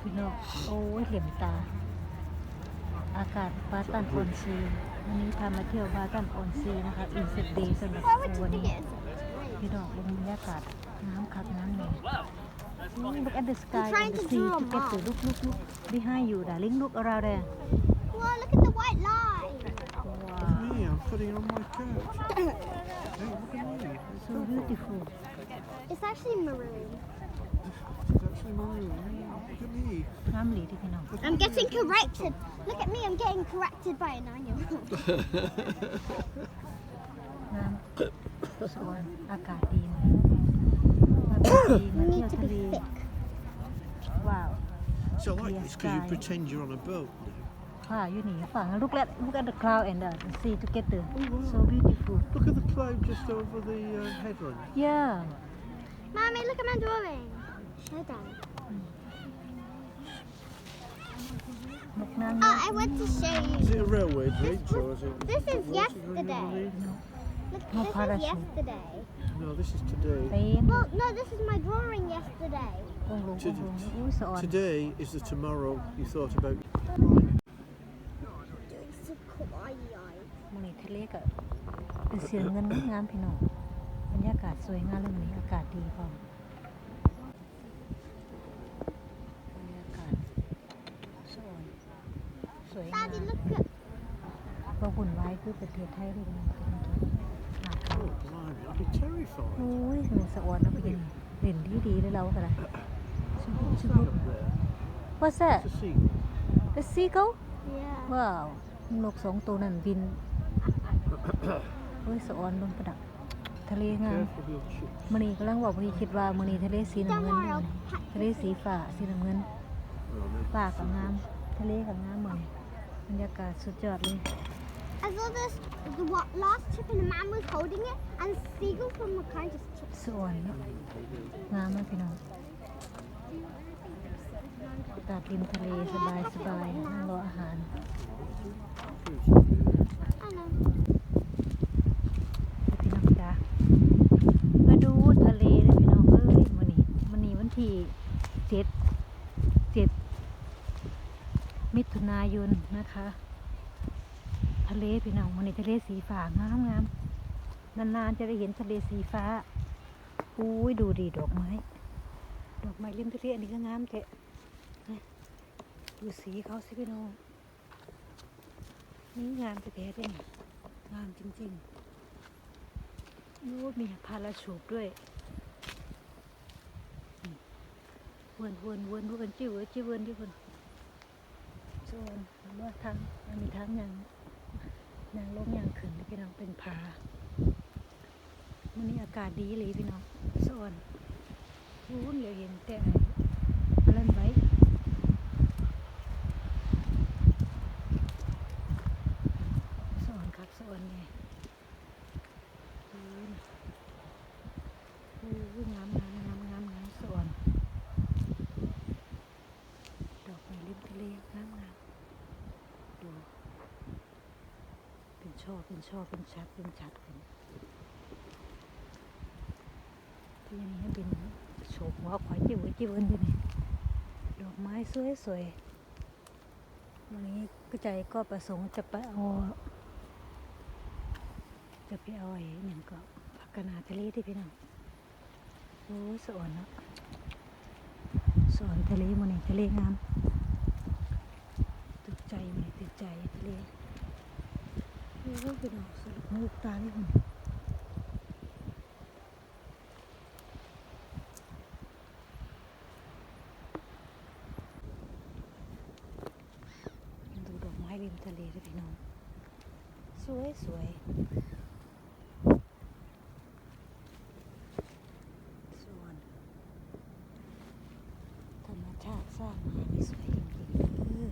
พี่น้องโอ้ยเหลี่ยมตา อากาศบาตันออนซีวันนี้พามาเที่ยวบาตันออนซีนะคะอินเซเดย์สำหรับ Why would you วัน think นี้ it is? พี่น้องลงบรรยากาศน้ำคักน้ำเลย Look at the sky I'm trying and the to sea draw a together map. look look look behind you darling look around there Whoa, look at the white line. wow Me, I'm putting on my coat. hey, look at me. It's so purple. beautiful It's actually maroon. It's actually maroon. Look at me. น้ำหลีที่พี่น้อง I'm getting corrected. Look at me, I'm getting corrected by a nine-year-old. น้ำสวนอากาศดีมากอากาศดีมา You เที่ย need ว to ทะเล be thick. ว้าว So I like this because you sky. pretend you're on a boat now. ฝ่าอยู่นี่ฝั่ง look at look at the cloud and the sea together Oh, wow. so beautiful Look at the cloud just over the uh, headland. yeah Mommy, look at my drawing. Show Dad. นกน้ำ Oh, I want to show Is you. it a railway bridge or is it? This is water going yesterday. underneath? Look, No this parachute. is yesterday. No, this is today. เต็ม Well, no, this is my drawing yesterday. องลงองลงอุ้ยสะออน Today is the tomorrow you thought about. Doing some kawaii. มองนี่ทะเลกับเป็นเสียงเงินงามพี่น้องบรรยากาศสวยงามเลยวันนี้อากาศดีพร้อมบรรยากาศสวยสวยงาม Daddy, look at. บ่หุ่นวายคือประเทศไทยเลยพี่น้อเป็นกินหาเขา Oh, blimey, I'd be terrified. โอ้ยเหมือนสะออนนะพี่นี่เล่นดีดีเลยเราก็ได้ชิบุ What's that up there? What's that It's a seagull. The seagull Yeah. Careful of your chips. มื้อนี้กำลังบอกมื้อนี้คิดว่ามื้อนี้ทะเลสีน้ำเงิน worry, อยู่ I'll นี่ pack ทะเลสีฟ้าสีน้ำเงิน Oh, no. ฟ้าก็งาม ทะเลก็งามมื้อนบรรยากาศสุดยอดเลย I saw this, the what, last chip and the man was holding it, and seagull from the car just chipped. สวยเนาะงามมากพี่น้องอากาศริมทะเลสบายสบายนั่งรออาหาร I know. พี่น้องจ้ามาดูทะเลเลยพี่น้องเอ้ยมื้อนี้มื้อนี้วันที่เจ็ดเจ็ดมิถุนายนนะคะ ทะเลพี่น้องมื้อนี้ทะเลสีฟ้างามงามนานๆจะได้เห็นทะเลสีฟ้าอุ้ยดูดีดอกไม้ ดอกไม้ริมทะเลอันนี้ก็งามเตะดูสีเขาสิพี่น้องนี่งามแท้ๆเลยงามจริงๆโอ้มีพาราชูปด้วยนี่วนวนวนวนจิ้วจิ้ววนจิ้ววนส่วนว่าทางมันมีทางอยัง นางลงยางขึ้นพี่น้องเป็นผาวันนี้อากาศดีเลยพี่น้องสวนวุ้นเหลยเห็นแต่อะไรไว้ส่วนครับส่วนไง อืมโอ้ยงามงามงามงามงามสวนดอกไม้ริมทะเลงามงามดูเป็น ช่อเป็นช่อเป็นชัดเป็นชัดกันที่นี้เป็นโฉบหัวควายจิ้วจิ้วกันอยู่นี่ดอกไม้สวยสวยๆวันนี้ก็ใจก็ประสงค์จะไปเอาจะไปเอาไอ้หยังก็ผักกนาทะเลที่พี่น้องโอ้สวนเนาะสวนทะเลมันนี่ทะเลงามติดใจมันติดใจทะเล โอ้ยพี่น้องสรุปหูตาเลยมันดูดอกไม้ริมทะเลด้วยพี่น้อง สวยสวยส่วนธรรมชาติสร้างมาไม่สวยจริงๆเออ